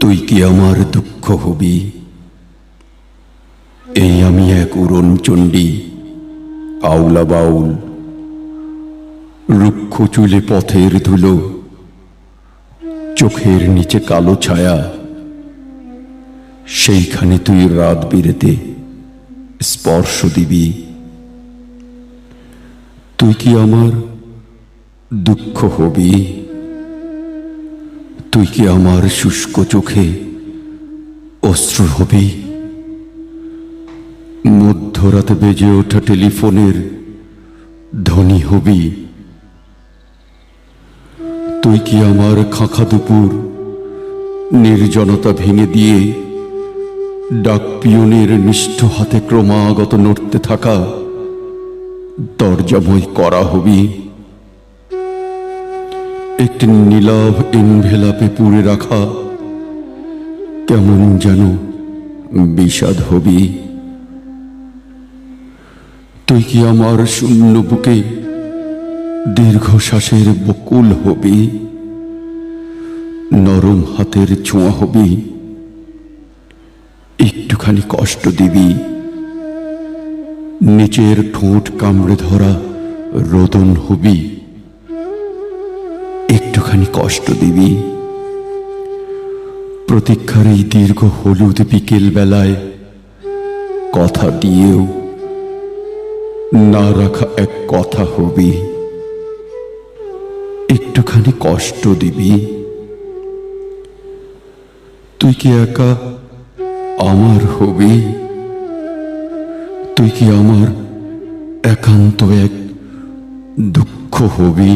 তুই কি আমার দুঃখ হবি? এই আমি এক উড়ন চণ্ডী আউলা বাউল। রুক্ষ চুলে পথের ধুলো, চোখের নিচে কালো ছায়া। সেইখানে তুই রাত বিরেতে স্পর্শ দিবি। তুই কি আমার দুঃখ হবি? তুই কি আমার শুষ্ক চোখে অশ্রু হবি? মধ্যরাতে বেজে ওঠা টেলিফোনের ধ্বনি হবি? তুই কি আমার খাঁখা দুপুর নির্জনতা ভেঙে দিয়ে ডাক পিয়নের নিষ্ঠ হাতে ক্রমাগত নড়তে থাকা দরজাময় করা হবি? একটি নীলাভ ইনভেলাপে পুড়ে রাখা। কেমন যেন বিষাদ হবি। তুই কি আমার শূন্য বুকে দীর্ঘশ্বাসের বকুল হবি? নরম হাতের ছোঁয়া হবি? একটুখানি কষ্ট দিবি। নিচের ঠোঁট কামড়ে ধরা রোদন হবি। একটুখানি কষ্ট দিবি। প্রতীক্ষার এই দীর্ঘ হলুদ বিকেল বেলায় কথা দিয়েও না রাখা এক কথা হবি। একটুখানি কষ্ট দিবি। তুই কি একা আমার হবি? তুই কি আমার একান্ত এক দুঃখ হবি?